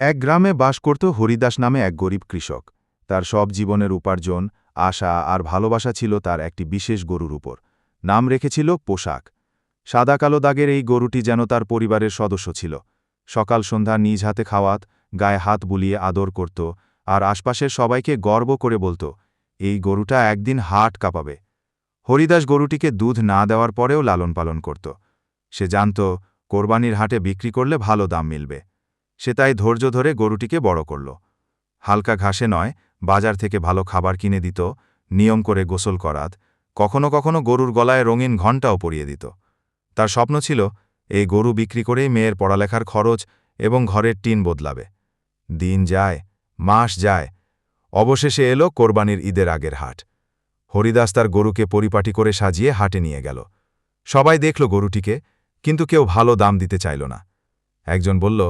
এক গ্রামে বাস করত হরিদাস নামে এক গরিব কৃষক। তার সব জীবনের উপার্জন, আশা আর ভালোবাসা ছিল তার একটি বিশেষ গরুর উপর। নাম রেখেছিল পোশাক। সাদা কালো দাগের এই গরুটি যেন তার পরিবারের সদস্য ছিল। সকাল সন্ধ্যা নিজ হাতে খাওয়াত, গায়ে হাত বুলিয়ে আদর করত আর আশপাশের সবাইকে গর্ব করে বলত, এই গরুটা একদিন হাট কাঁপাবে। হরিদাস গরুটিকে দুধ না দেওয়ার পরেও লালন পালন করত। সে জানত, কোরবানির হাটে বিক্রি করলে ভালো দাম মিলবে। সে তাই ধৈর্য ধরে গরুটিকে বড় করল। হালকা ঘাসে নয়, বাজার থেকে ভালো খাবার কিনে দিত, নিয়ম করে গোসল করাত, কখনো কখনো গরুর গলায় রঙিন ঘণ্টাও পরিয়ে দিত। তার স্বপ্ন ছিল, এই গরু বিক্রি করেই মেয়ের পড়ালেখার খরচ এবং ঘরের টিন বদলাবে। দিন যায়, মাস যায়, অবশেষে এলো কোরবানির ঈদের আগের হাট। হরিদাস তার গরুকে পরিপাটি করে সাজিয়ে হাটে নিয়ে গেল। সবাই দেখল গরুটিকে, কিন্তু কেউ ভালো দাম দিতে চাইল না। একজন বলল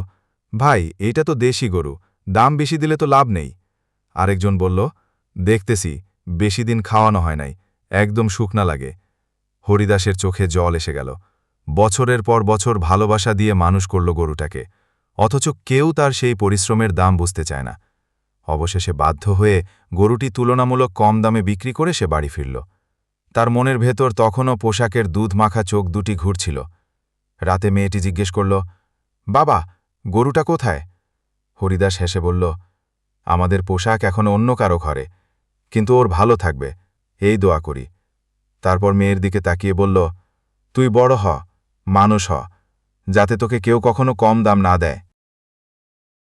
ভাই, এইটা তো দেশি গরু, দাম বেশি দিলে তো লাভ নেই। আরেকজন বলল, দেখতেছি, বেশি দিন খাওয়ানো হয় নাই, একদম শুকনা লাগে। হরিদাসের চোখে জল এসে গেল। বছরের পর বছর ভালোবাসা দিয়ে মানুষ করল গরুটাকে, অথচ কেউ তার সেই পরিশ্রমের দাম বুঝতে চায় না। অবশেষে বাধ্য হয়ে গরুটি তুলনামূলক কম দামে বিক্রি করে সে বাড়ি ফিরল। তার মনের ভেতর তখনও পোশাকের দুধ মাখা চোখ দুটি ঘুরছিল। রাতে মেয়েটি জিজ্ঞেস করল, বাবা গরুটা কোথায়? হরিদাস হেসে বলল, আমাদের পোশাক এখন অন্য কারও ঘরে, কিন্তু ওর ভালো থাকবে, এই দোয়া করি। তারপর মেয়ের দিকে তাকিয়ে বলল, তুই বড় হ, মানুষ হ, যাতে তোকে কেউ কখনো কম দাম না দেয়।